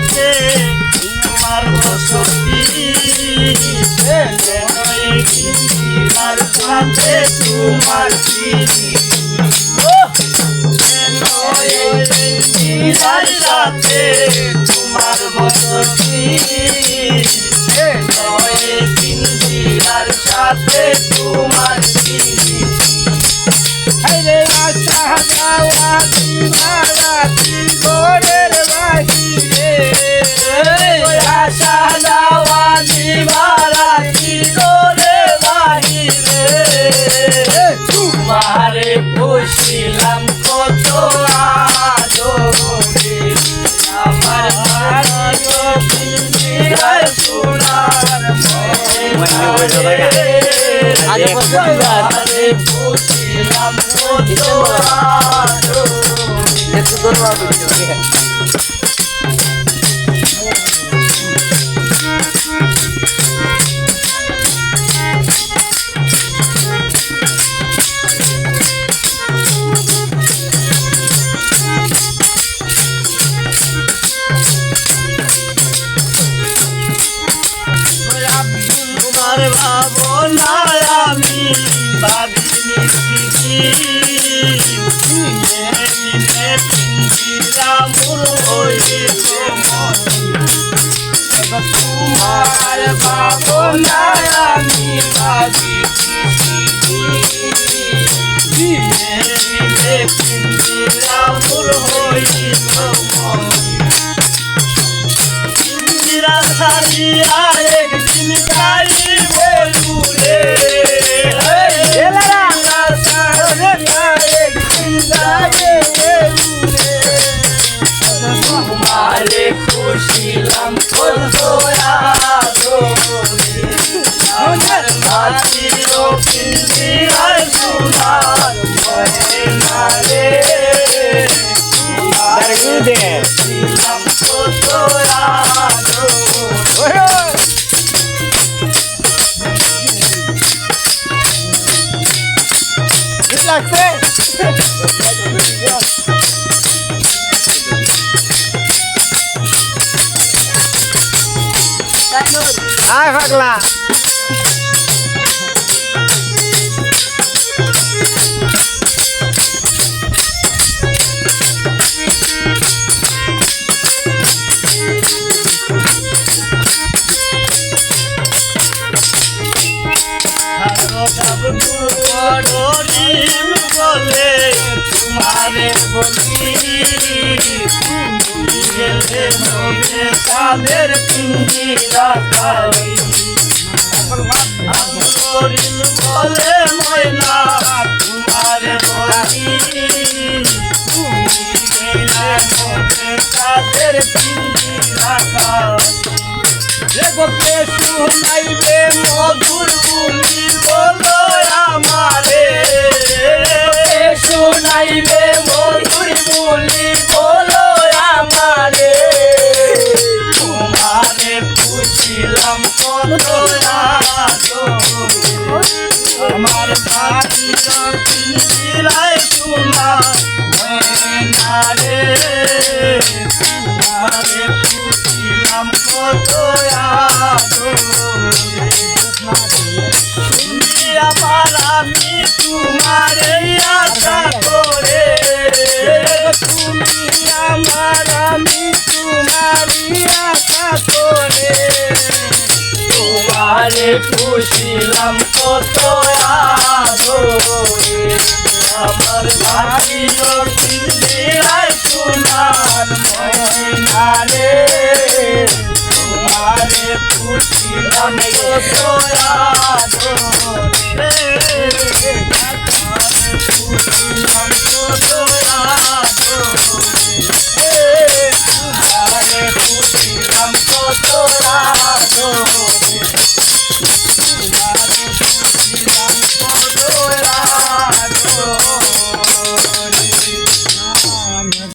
সাথে তোমার বসতি পিঞ্জিরার সাথে তোমার সাথে তোমার বসতি পিঞ্জিরার সাথে তোমার পিড়ি It's a good one. আমি ভাবিনি পিঞ্জিরামুর হয়ে তোমার ভাবনায় আমি ভাবিনি পিঞ্জিরামুর হয়ে পিঞ্জিরা সারিয়া লাগছে। আয় পাগলা। তোমারে বলি। গেলে মনে তাদের পিঞ্জিরা খালি ডরিম বলে ময়না তোমারে বলি গেলে মনে খালি দেখো শুনাইবে আমার আমি তোমারই আশা করে। তোমারে পুষিলাম কত আদরে। আমার ভাগ্য পিঞ্জিরায় সোনার ময়নারে। তোমারে পুষিলাম কত আদরে। পুষিলাম কত